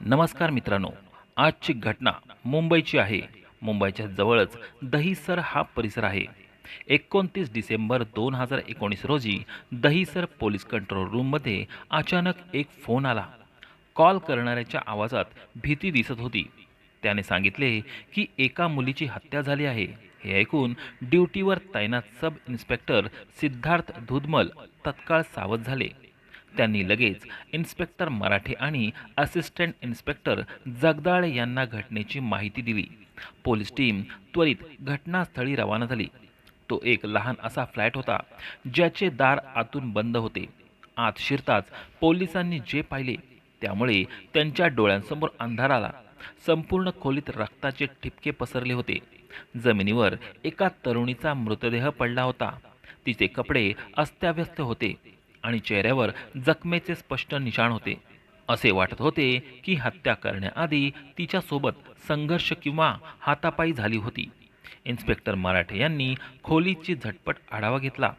नमस्कार मित्रांनो आजची घटना मुंबईची आहे. मुंबईच्या जवळच दहिसर हा परिसर आहे. एकोणतीस डिसेंबर दोन हजार एकोणीस रोजी दहिसर पोलीस कंट्रोल रूममध्ये अचानक एक फोन आला. कॉल करणाऱ्याच्या आवाजात भीती दिसत होती. त्याने सांगितले की एका मुलीची हत्या झाली आहे. हे ऐकून ड्युटीवर तैनात सब इन्स्पेक्टर सिद्धार्थ धुदमल तत्काळ सावध झाले. त्यांनी लगेच इन्स्पेक्टर मराठे आणि असिस्टंट इन्स्पेक्टर जगदाळ यांना घटनेची माहिती दिली. पोलीस टीम त्वरित घटनास्थळी रवाना झाली. तो एक लहान असा फ्लॅट होता ज्याचे दार आतून बंद होते. आत शिरताच पोलिसांनी जे पाहिले त्यामुळे त्यांच्या डोळ्यांसमोर अंधार आला. संपूर्ण खोलीत रक्ताचे ठिपके पसरले होते. जमिनीवर एका तरुणीचा मृतदेह पडला होता. तिचे कपडे अस्ताव्यस्त होते. आणि चेहऱ्यावर जखमेचे स्पष्ट निशाण होते. असे वाटत होते की हत्या करण्याआधी तिच्यासोबत संघर्ष किंवा हातापायी झाली होती. इन्स्पेक्टर मराठे यांनी खोलीची झटपट आढावा घेतला.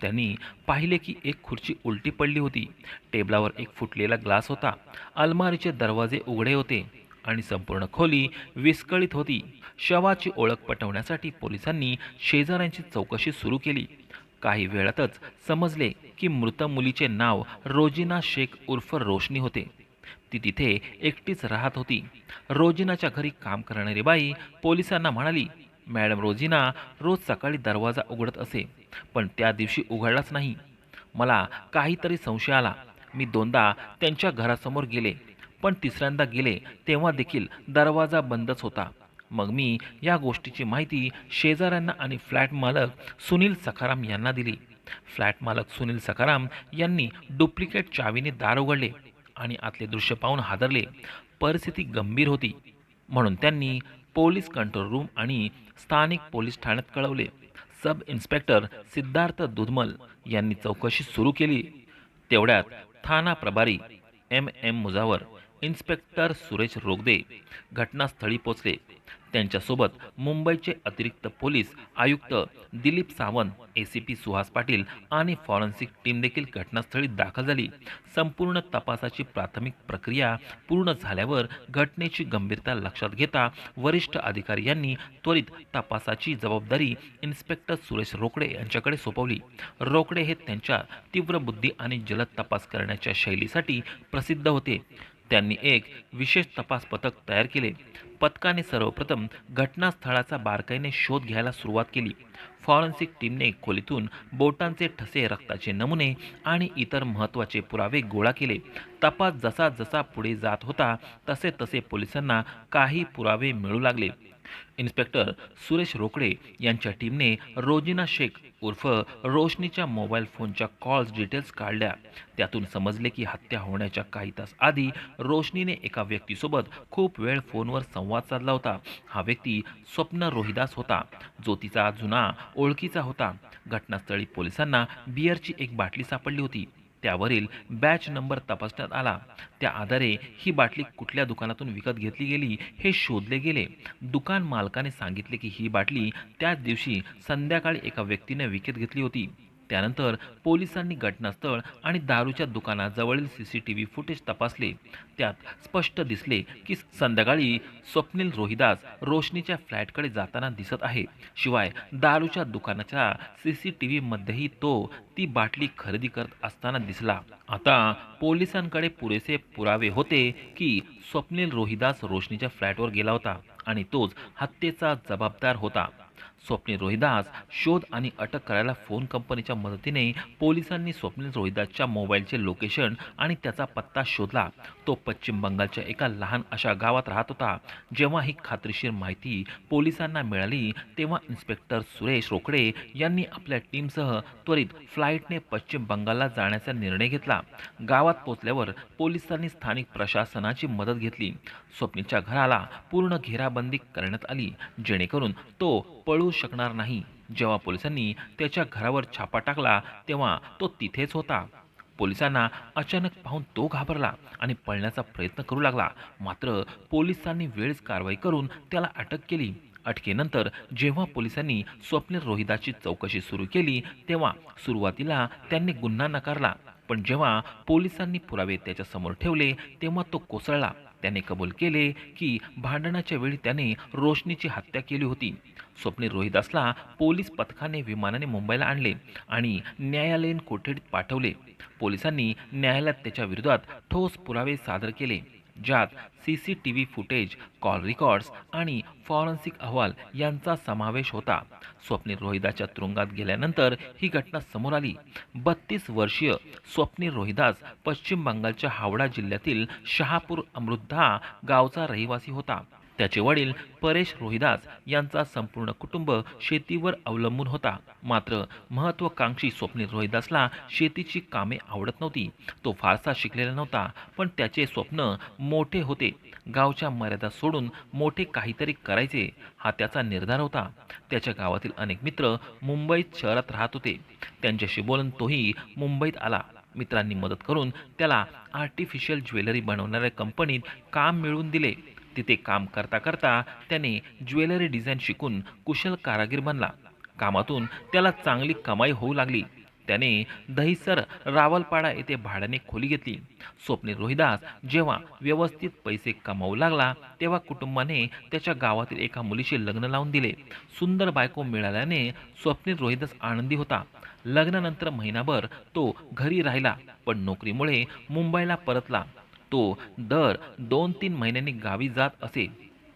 त्यांनी पाहिले की एक खुर्ची उलटी पडली होती. टेबलावर एक फुटलेला ग्लास होता. अलमारीचे दरवाजे उघडे होते आणि संपूर्ण खोली विस्कळीत होती. शवाची ओळख पटवण्यासाठी पोलिसांनी शेजाऱ्यांची चौकशी सुरू केली. काही वेळातच समजले की मृत मुलीचे नाव रोजिना शेख उर्फ रोशनी होते. ती तिथे एकटीच राहत होती. रोजिनाच्या घरी काम करणारी बाई पोलिसांना म्हणाली मॅडम रोजिना रोज सकाळी दरवाजा उघडत असे पण त्या दिवशी उघडलाच नाही. मला काहीतरी संशय आला. मी दोनदा त्यांच्या घरासमोर गेले पण तिसऱ्यांदा गेले तेव्हा देखील दरवाजा बंदच होता. मग मी या गोष्टीची माहिती शेजाऱ्यांना आणि फ्लॅट मालक सुनील सखाराम यांना दिली. फ्लॅट मालक सुनील सखाराम यांनी डुप्लिकेट चावीने दार उघडले आणि आतले दृश्य पाहून हादरले. परिस्थिती गंभीर होती. म्हणून त्यांनी पोलीस कंट्रोल रूम आणि स्थानिक पोलीस ठाण्यात कळवले. सब इन्स्पेक्टर सिद्धार्थ दुधमल यांनी चौकशी सुरू केली. तेवढ्यात थाना प्रभारी M M Mujawar inspector Suresh Rogde घटनास्थळी पोचले. त्यांच्यासोबत मुंबईचे अतिरिक्त पोलीस आयुक्त Dilip Sawant A C P Suhas Patil आणि फॉरेन्सिक टीम देखील घटनास्थळी दाखल झाली. संपूर्ण तपासाची प्राथमिक प्रक्रिया पूर्ण झाल्यावर घटनेची गंभीरता लक्षात घेता वरिष्ठ अधिकारी यांनी त्वरित तपासाची जबाबदारी इन्स्पेक्टर सुरेश रोकडे यांच्याकडे सोपवली. रोकडे हे त्यांच्या तीव्र बुद्धी आणि जलद तपास करण्याच्या शैलीसाठी प्रसिद्ध होते. त्यांनी एक विशेष तपास पथक तयार केले. पथकाने सर्वप्रथम घटनास्थळाचा बारकाईने शोध घ्यायला सुरुवात केली. फॉरेन्सिक टीमने खोलीतून बोटांचे ठसे रक्ताचे नमुने आणि इतर महत्त्वाचे पुरावे गोळा केले. तपास जसा जसा पुढे जात होता तसे तसे पोलिसांना काही पुरावे मिळू लागले. इन्स्पेक्टर सुरेश रोकडे यांच्या टीमने रोजिना शेख उर्फ रोशनीच्या मोबाईल फोनच्या कॉल्स डिटेल्स काढल्या. त्यातून समजले की हत्या होण्याच्या काही तास आधी रोशनीने एका व्यक्तीसोबत खूप वेळ फोनवर संवाद साधला होता. हा व्यक्ती स्वप्न रोहिदास होता जो तिचा जुना ओळखीचा होता. घटनास्थळी पोलिसांना बियरची एक बाटली सापडली होती. त्यावरील बॅच नंबर तपासण्यात आला. त्या आधारे ही बाटली कुठल्या दुकानातून विकत घेतली गेली हे शोधले गेले. दुकान मालकाने सांगितले की ही बाटली त्याच दिवशी संध्याकाळी एका व्यक्तीने विकत घेतली होती. त्यानंतर पोलिसांनी घटनास्थळ आणि दारूच्या दुकानाजवळील C C T V footage तपासले. त्यात स्पष्ट दिसले की संध्याकाळी स्वप्नील रोहिदास रोशनीच्या फ्लॅटकडे जाताना दिसत आहे. शिवाय दारूच्या दुकानाच्या सी सी टी व्हीमध्येही तो ती बाटली खरेदी करत असताना दिसला. आता पोलिसांकडे पुरेसे पुरावे होते की स्वप्नील रोहिदास रोशनीच्या फ्लॅटवर गेला होता आणि तोच हत्येचा जबाबदार होता. स्वप्नील रोहिदास शोध आणि अटक करायला फोन कंपनीच्या मदतीने पोलिसांनी स्वप्नील रोहिदासच्या मोबाईलचे लोकेशन आणि त्याचा पत्ता शोधला. तो पश्चिम बंगालच्या एका लहान अशा गावात राहत होता. जेव्हा ही खात्रीशीर माहिती पोलिसांना मिळाली तेव्हा इन्स्पेक्टर सुरेश रोकडे यांनी आपल्या टीमसह त्वरित फ्लाईटने पश्चिम बंगालला जाण्याचा निर्णय घेतला. गावात पोचल्यावर पोलिसांनी स्थानिक प्रशासनाची मदत घेतली. स्वप्नीच्या घराला पूर्ण घेराबंदी करण्यात आली. जेणेकरून तो पळू शकणार नाही. जेव्हा पोलिसांनी त्याच्या घरावर छापा टाकला तेव्हा तो तिथेच होता. पोलिसांना अचानक पाहून तो घाबरला आणि पळण्याचा प्रयत्न करू लागला. मात्र पोलिसांनी वेळच कारवाई करून त्याला अटक केली. अटकेनंतर जेव्हा पोलिसांनी स्वप्नील रोहिदाची चौकशी सुरू केली तेव्हा सुरुवातीला त्यांनी गुन्हा नकारला. पण जेव्हा पोलिसांनी पुरावे त्याच्यासमोर ठेवले तेव्हा तो कोसळला. त्याने कबूल केले की भांडणाच्या वेळी त्याने रोशनीची हत्या केली होती. स्वप्नील रोहिदासला पोलीस पथकाने विमानाने मुंबईला आणले आणि न्यायालयीन कोठडीत पाठवले. पोलिसांनी न्यायालयात त्याच्या विरोधात ठोस पुरावे सादर केले. ज्यात C C T V footage call records आणि फॉरेन्सिक अहवाल यांचा समावेश होता. स्वप्नील रोहिदाच्या तुरुंगात गेल्यानंतर ही घटना समोर आली. बत्तीस वर्षीय स्वप्नील रोहिदास पश्चिम बंगालच्या हावडा जिल्ह्यातील शहापूर अमृद्धा गावचा रहिवासी होता. त्याचे वडील परेश रोहिदास यांचा संपूर्ण कुटुंब शेतीवर अवलंबून होता. मात्र महत्वाकांक्षी स्वप्नील रोहिदासला शेतीची कामे आवडत नव्हती. तो फारसा शिकलेला नव्हता पण त्याचे स्वप्न मोठे होते. गावच्या मर्यादा सोडून मोठे काहीतरी करायचे हा त्याचा निर्धार होता. त्याच्या गावातील अनेक मित्र मुंबईत शहरात राहत होते. त्यांच्याशी बोलून तोही मुंबईत आला. मित्रांनी मदत करून त्याला आर्टिफिशियल ज्वेलरी बनवणाऱ्या कंपनीत काम मिळवून दिले. तिथे काम करता करता त्याने ज्वेलरी डिझाईन शिकून कुशल कारागीर बनला. कामातून त्याला चांगली कमाई होऊ लागली. त्याने दहिसर रावलपाडा येथे भाड्याने खोली घेतली. स्वप्नील रोहिदास जेव्हा व्यवस्थित पैसे कमावू लागला तेव्हा कुटुंबाने त्याच्या गावातील एका मुलीशी लग्न लावून दिले. सुंदर बायको मिळाल्याने स्वप्नील रोहिदास आनंदी होता. लग्नानंतर महिनाभर तो घरी राहिला पण नोकरीमुळे मुंबईला परतला. तो दर दोन तीन महिन्यांनी गावी जात असे.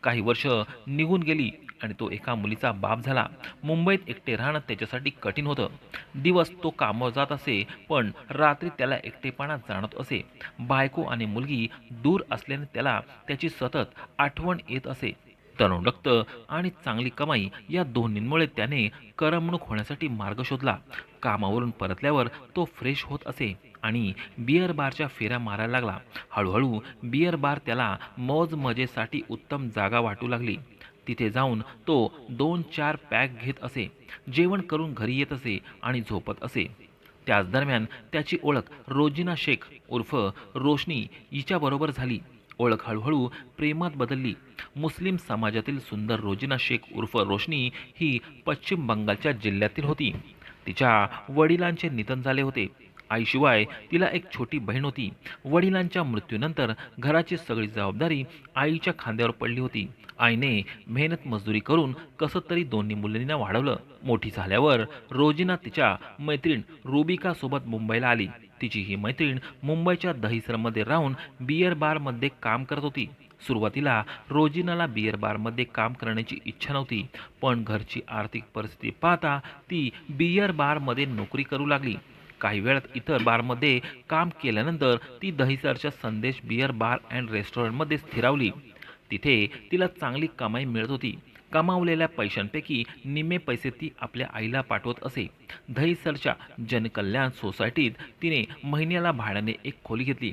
काही वर्ष निघून गेली आणि तो एका मुलीचा बाप झाला. मुंबईत एकटे राहणं त्याच्यासाठी कठीण होतं. दिवस तो कामावर जात असे पण रात्री त्याला एकटेपणा जाणवत असे. बायको आणि मुलगी दूर असल्याने त्याला त्याची सतत आठवण येत असे. तरुण रक्त आणि चांगली कमाई या दोन्हींमुळे त्याने करमणूक होण्यासाठी मार्ग शोधला. कामावरून परतल्यावर तो फ्रेश होत असे. आणि बिअर बारच्या फेऱ्या मारायला लागला. हळूहळू बिअर बार त्याला मौज मजेसाठी उत्तम जागा वाटू लागली. तिथे जाऊन तो दोन चार पॅक घेत असे जेवण करून घरी येत असे आणि झोपत असे. त्याच दरम्यान त्याची ओळख रोजिना शेख उर्फ रोशनी हिच्याबरोबर झाली. ओळख हळूहळू प्रेमात बदलली. मुस्लिम समाजातील सुंदर रोजिना शेख उर्फ रोशनी ही पश्चिम बंगालच्या जिल्ह्यातील होती. तिच्या वडिलांचे निधन झाले होते. आईशिवाय तिला एक छोटी बहीण होती. वडिलांच्या मृत्यूनंतर घराची सगळी जबाबदारी आईच्या खांद्यावर पडली होती. आईने मेहनत मजदुरी करून कसं तरी दोन्ही मुलींना वाढवलं. मोठी झाल्यावर रोजिना तिच्या मैत्रीण रुबिका सोबत मुंबईला आली. तिची ही मैत्रीण मुंबईच्या दहिसरमध्ये राहून बियर बारमध्ये काम करत होती. सुरुवातीला रोजिनाला बियर बारमध्ये काम करण्याची इच्छा नव्हती पण घरची आर्थिक परिस्थिती पाहता ती बियर बारमध्ये नोकरी करू लागली. काही वेळात इतर बारमध्ये काम केल्यानंतर ती दहिसरच्या संदेश बियर बार अँड रेस्टॉरंटमध्ये स्थिरावली. तिथे तिला चांगली कमाई मिळत होती. कमावलेल्या पैशांपैकी निम्मे पैसे ती आपल्या आईला पाठवत असे. दहीसरच्या जनकल्याण सोसायटीत तिने महिन्याला भाड्याने एक खोली घेतली.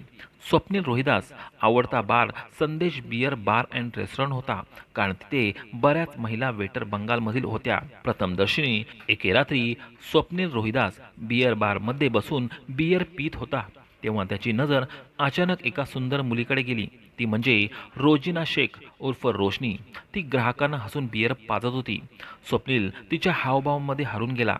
स्वप्नील रोहिदास आवडता बार संदेश बियर बार अँड रेस्टॉरंट होता. कारण तिथे बऱ्याच महिला वेटर बंगालमधील होत्या. प्रथमदर्शनी एके रात्री स्वप्नील रोहिदास बियर बारमध्ये बसून बियर पित होता. तेव्हा त्याची नजर अचानक एका सुंदर मुलीकडे गेली. ती म्हणजे रोजिना शेख उर्फ रोशनी. ती ग्राहकांना हसून बियर पाजत होती. स्वप्नील तिच्या हावभावामध्ये हरून गेला.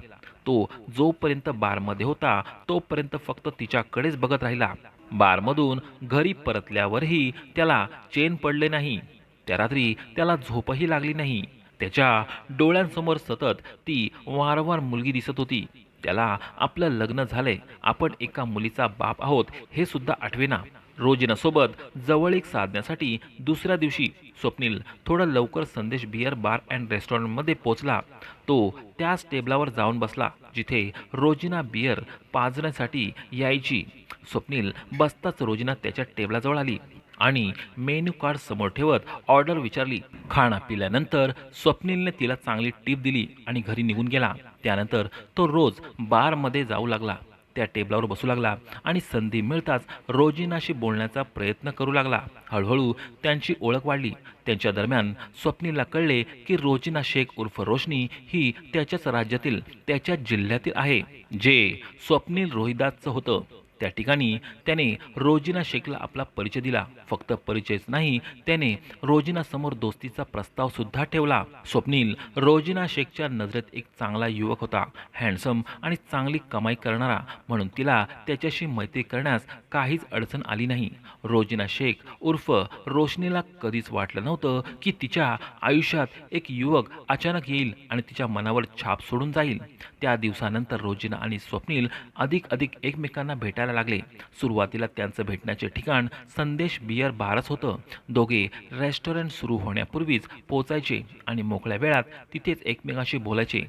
तो जोपर्यंत बारमध्ये होता तोपर्यंत फक्त तिच्याकडेच बघत राहिला. बारमधून घरी परतल्यावरही त्याला चेन पडले नाही. त्या रात्री त्याला झोपही लागली नाही. त्याच्या डोळ्यांसमोर सतत ती वारंवार मुलगी दिसत होती. त्याला आपलं लग्न झालंय. आपण एका मुलीचा बाप आहोत हे सुद्धा आठवेना. रोजिनासोबत जवळीक साधण्यासाठी दुसऱ्या दिवशी स्वप्नील थोडा लवकर संदेश बियर बार अँड रेस्टॉरंटमध्ये पोचला तो त्याच टेबलावर जाऊन बसला जिथे रोजिना बियर पाजण्यासाठी यायची. स्वप्नील बसताच रोजिना त्याच्या टेबलाजवळ आली. आणि मेन्यू कार्ड समोर ठेवत ऑर्डर विचारली. खाणा पिल्यानंतर स्वप्नीलने तिला चांगली टीप दिली आणि घरी निघून गेला. त्यानंतर तो रोज बारमध्ये जाऊ लागला. त्या टेबलावर बसू लागला आणि संधी मिळताच रोजिनाशी बोलण्याचा प्रयत्न करू लागला. हळूहळू त्यांची ओळख वाढली. त्यांच्या दरम्यान स्वप्नीलला कळले की रोजिना शेख उर्फ रोशनी ही त्याच्याच राज्यातील त्याच्या जिल्ह्यातील आहे. जे स्वप्नील रोहिदासचं होतं. त्या ठिकाणी त्याने रोजिना शेखला आपला परिचय दिला. फक्त परिचयच नाही त्याने रोजिना समोर दोस्तीचा प्रस्ताव सुद्धा ठेवला. स्वप्नील रोजिना शेखच्या नजरेत एक चांगला युवक होता. हँडसम आणि चांगली कमाई करणारा. म्हणून तिला त्याच्याशी मैत्री करण्यास काहीच अडचण आली नाही. रोजिना शेख उर्फ रोशनीला कधीच वाटलं नव्हतं की तिच्या आयुष्यात एक युवक अचानक येईल आणि तिच्या मनावर छाप सोडून जाईल. त्या दिवसानंतर रोजिना आणि स्वप्नील अधिक अधिक एकमेकांना भेटायला लागले. सुरुवातीला त्यांचं भेटण्याचे ठिकाण संदेश बियर बारच होतं. दोघे रेस्टॉरंट सुरू होण्यापूर्वीच पोचायचे आणि मोकळ्या वेळात तिथेच एकमेकांशी बोलायचे.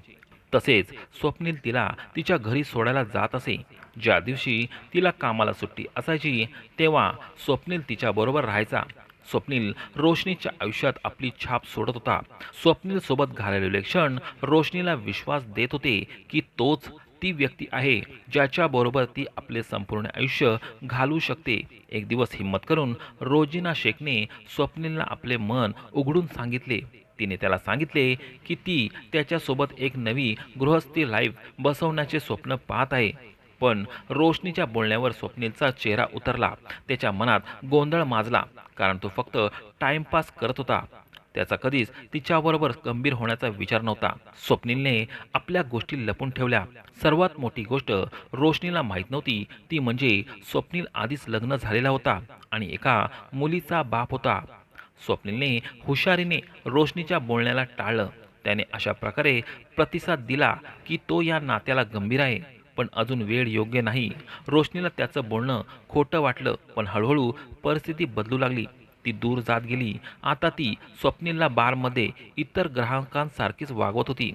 तसेच स्वप्नील तिला तिच्या घरी सोडायला जात असे. ज्या दिवशी तिला कामाला सुट्टी असायची तेव्हा स्वप्नील तिच्याबरोबर राहायचा. स्वप्नील रोशनीच्या आयुष्यात आपली छाप सोडत होता. स्वप्नील सोबत घालवलेले क्षण रोशनीला विश्वास देत होते की तोच ती व्यक्ती आहे ज्याच्याबरोबर ती आपले संपूर्ण आयुष्य घालवू शकते. एक दिवस हिंमत करून रोजिना शेखने स्वप्नीलला आपले मन उघडून सांगितले. तिने त्याला सांगितले की ती त्याच्यासोबत एक नवी गृहस्थी लाईफ बसवण्याचे स्वप्न पाहत आहे. पण रोशनीच्या बोलण्यावर स्वप्नीलचा चेहरा उतरला. त्याच्या मनात गोंधळ माजला. कारण तो फक्त टाइमपास करत होता. त्याचा कधीच तिच्याबरोबर गंभीर होण्याचा विचार नव्हता. स्वप्नीलने आपल्या गोष्टी लपून ठेवल्या. सर्वात मोठी गोष्ट रोशनीला माहीत नव्हती ती म्हणजे स्वप्नील आधीच लग्न झालेला होता आणि एका मुलीचा बाप होता. स्वप्नीलने हुशारीने रोशनीच्या बोलण्याला टाळलं. त्याने अशा प्रकारे प्रतिसाद दिला की तो या नात्याला गंभीर आहे. पण अजून वेळ योग्य नाही. रोशनीला त्याचं बोलणं खोटं वाटलं पण हळूहळू परिस्थिती बदलू लागली. ती दूर जात गेली. आता ती स्वप्नीलला बारमध्ये इतर ग्राहकांसारखीच वागवत होती.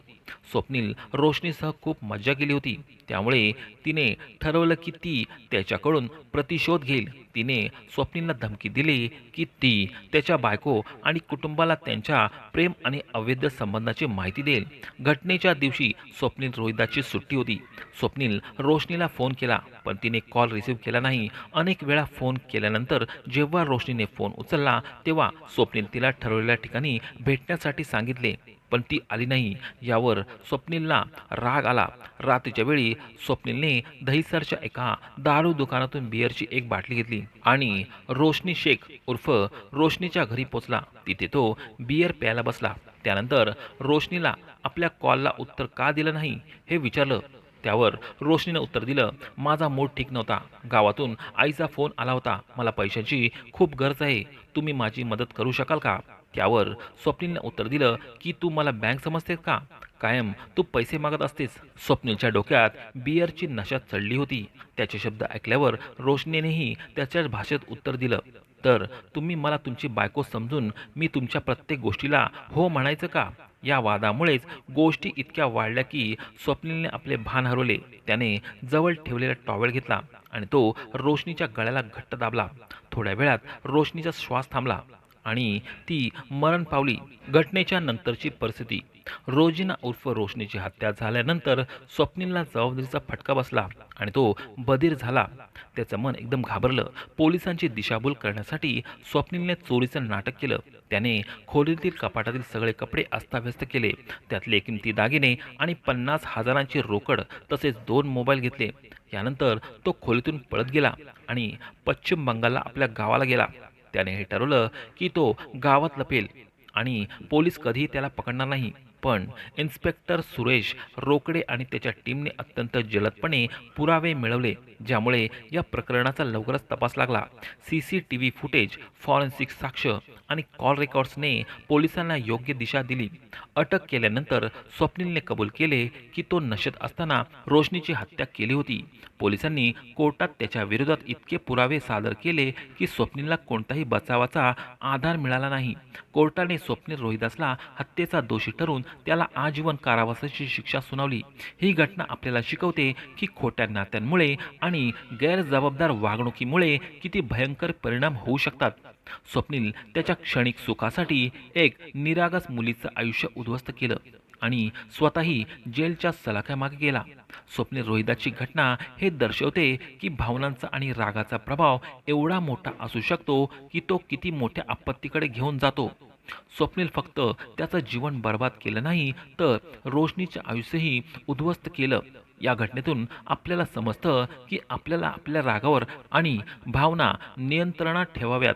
स्वप्नील रोशनीसह खूप मज्जा केली होती. त्यामुळे तिने ठरवलं की ती त्याच्याकडून प्रतिशोध घेईल. तिने स्वप्नीलला धमकी दिली की ती त्याच्या बायको आणि कुटुंबाला त्यांच्या प्रेम आणि अवैध संबंधाची माहिती देईल. घटनेच्या दिवशी स्वप्नील रोहिदाची सुट्टी होती. स्वप्नील रोशनीला फोन केला पण तिने कॉल रिसीव्ह केला नाही. अनेक वेळा फोन केल्यानंतर जेव्हा रोशनीने फोन उचलला तेव्हा स्वप्नील तिला ठरवलेल्या ठिकाणी भेटण्यासाठी सांगितले पण ती आली नाही. यावर स्वप्नीलला राग आला. रात्रीच्या वेळी स्वप्नीलने दहीसरच्या एका दारू दुकानातून बिअरची एक बाटली घेतली आणि रोशनी शेख उर्फ रोशनीच्या घरी पोचला. तिथे तो बियर प्यायला बसला. त्यानंतर रोशनीला आपल्या कॉलला उत्तर का दिलं नाही हे विचारलं. त्यावर रोशनीनं उत्तर दिलं माझा मूड ठीक नव्हता. गावातून आईचा फोन आला होता. मला पैशाची खूप गरज आहे. तुम्ही माझी मदत करू शकाल का? त्यावर स्वप्नीलनं उत्तर दिलं की तू मला बँक समजतेस का? कायम. तू पैसे मागत असतेस. स्वप्नीलच्या डोक्यात बियरची नशा चढली होती. त्याचे शब्द ऐकल्यावर रोशनीनेही त्याच्याच भाषेत उत्तर दिलं तर तुम्ही मला तुमची बायको समजून मी तुमच्या प्रत्येक गोष्टीला हो म्हणायचं का? या वादामुळेच गोष्टी इतक्या वाढल्या की स्वप्नीलने आपले भान हरवले. त्याने जवळ ठेवलेला टॉवेल घेतला आणि तो रोशनीच्या गळ्याला घट्ट दाबला. थोड्या वेळात रोशनीचा श्वास थांबला आणि ती मरण पावली. घटनेच्या नंतरची परिस्थिती. रोजिना उर्फ रोशनीची हत्या झाल्यानंतर स्वप्नीलला जबाबदारीचा फटका बसला आणि तो बधीर झाला. त्याचं मन एकदम घाबरलं. पोलिसांची दिशाभूल करण्यासाठी स्वप्नीलने चोरीचं नाटक केलं. त्याने खोलीतील कपाटातील सगळे कपडे अस्ताव्यस्त केले. त्यातले किमती दागिने आणि पन्नास हजारांची रोकड तसेच दोन मोबाईल घेतले. यानंतर तो खोलीतून पळत गेला आणि पश्चिम बंगालला आपल्या गावाला गेला. त्याने हे ठरवलं की तो गावात लपेल आणि पोलीस कधीही त्याला पकडणार नाही. पण इन्स्पेक्टर सुरेश रोकडे आणि त्याच्या टीमने अत्यंत जलदपणे पुरावे मिळवले ज्यामुळे या प्रकरणाचा लवकरच तपास लागला. C C T V footage forensic साक्ष आणि कॉल रेकॉर्ड्सने पोलिसांना योग्य दिशा दिली. अटक केल्यानंतर स्वप्नीलने कबूल केले की तो नशेत असताना रोशनीची हत्या केली होती. पोलिसांनी कोर्टात त्याच्या विरोधात इतके पुरावे सादर केले की स्वप्नीलला कोणताही बचावाचा आधार मिळाला नाही. कोर्टाने स्वप्नील रोहिदासला हत्येचा दोषी ठरवून त्याला आजीवन कारावासाची शिक्षा सुनावली. ही घटना आपल्याला शिकवते की खोट्या नात्यांमुळे आणि गैरजबाबदार वागणुकीमुळे किती भयंकर परिणाम होऊ शकतात. स्वप्नील त्याच्या क्षणिक सुखासाठी एक निरागस मुलीचं आयुष्य उद्ध्वस्त केलं आणि स्वतःही जेलच्या सलाख्यामागे गेला. स्वप्नील रोहिदाची घटना हे दर्शवते की भावनांचा आणि रागाचा प्रभाव एवढा मोठा असू शकतो की तो किती मोठ्या आपत्तीकडे घेऊन जातो. स्वप्नील फक्त त्याचं जीवन बर्बाद केलं नाही तर रोशनीचे आयुष्यही उद्ध्वस्त केलं. या घटनेतून आपल्याला समजतं की आपल्याला आपल्या रागावर आणि भावना नियंत्रणात ठेवाव्यात.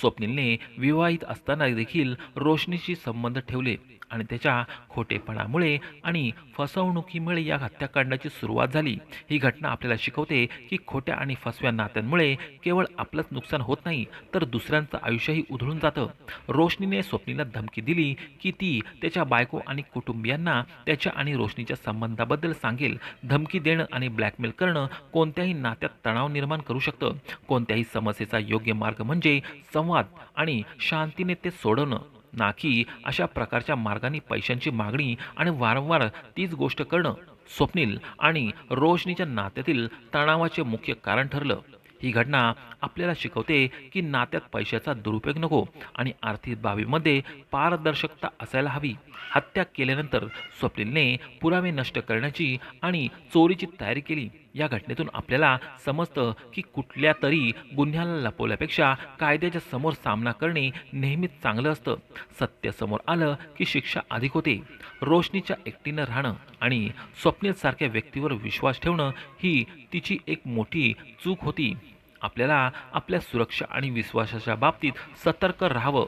स्वप्नीलने विवाहित असताना देखील रोशनीशी संबंध ठेवले आणि त्याच्या खोटेपणामुळे आणि फसवणुकीमुळे या हत्याकांडाची सुरुवात झाली. ही घटना आपल्याला शिकवते की खोट्या आणि फसव्या नात्यांमुळे केवळ आपलंच नुकसान होत नाही तर दुसऱ्यांचं आयुष्यही उधळून जातं. रोशनीने स्वप्नीला धमकी दिली की ती त्याच्या बायको आणि कुटुंबियांना त्याच्या आणि रोशनीच्या संबंधाबद्दल सांगेल धमकी देणं आणि ब्लॅकमेल करणं कोणत्याही नात्यात तणाव निर्माण करू शकतं. कोणत्याही समस्येचा योग्य मार्ग म्हणजे संवाद आणि शांतीने ते सोडवणं. ना की अशा प्रकारच्या मार्गाने पैशांची मागणी आणि वारंवार तीच गोष्ट करणं स्वप्नील आणि रोशनीच्या नात्यातील तणावाचे मुख्य कारण ठरलं. ही घटना आपल्याला शिकवते की नात्यात पैशाचा दुरुपयोग नको आणि आर्थिक बाबीमध्ये पारदर्शकता असायला हवी. हत्या केल्यानंतर स्वप्नीलने पुरावे नष्ट करण्याची आणि चोरीची तयारी केली. या घटनेतून आपल्याला समजतं की कुठल्या तरी गुन्ह्याला लपवल्यापेक्षा कायद्याच्या समोर सामना करणे नेहमीच चांगलं असतं. सत्य समोर आलं की शिक्षा अधिक होते. रोशनीच्या एकटीनं राहणं आणि स्वप्नीलसारख्या व्यक्तीवर विश्वास ठेवणं ही तिची एक मोठी चूक होती. आपल्याला आपल्या सुरक्षा आणि विश्वासाच्या बाबतीत सतर्क राहावं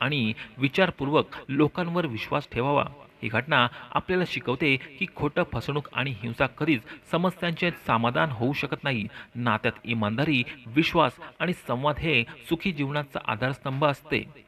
आणि विचारपूर्वक लोकांवर विश्वास ठेवावा. ही घटना आपल्याला शिकवते की खोटं फसवणूक आणि हिंसा कधीच समस्यांचे समाधान होऊ शकत नाही. नात्यात इमानदारी विश्वास आणि संवाद हे सुखी जीवनाचा आधारस्तंभ असते.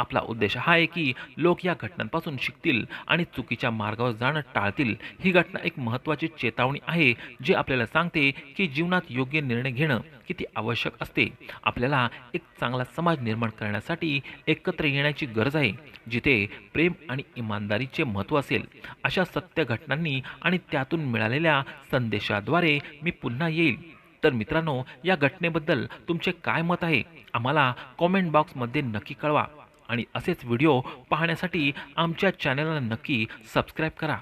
आपला उद्देश हा आहे की लोक या घटनांपासून शिकतील आणि चुकीच्या मार्गावर जाणं टाळतील. ही घटना एक महत्त्वाची चेतावणी आहे जी आपल्याला सांगते की जीवनात योग्य निर्णय घेणं किती आवश्यक असते. आपल्याला एक चांगला समाज निर्माण करण्यासाठी एकत्र येण्याची गरज आहे जिथे प्रेम आणि इमानदारीचे महत्त्व असेल. अशा सत्य घटनांनी आणि त्यातून मिळालेल्या संदेशाद्वारे मी पुन्हा येईल. तर मित्रांनो या घटनेबद्दल तुमचे काय मत आहे? आम्हाला कॉमेंट बॉक्समध्ये नक्की कळवा. आणि असेच व्हिडिओ पाहण्यासाठी आमच्या चॅनलला नक्की सबस्क्राईब करा.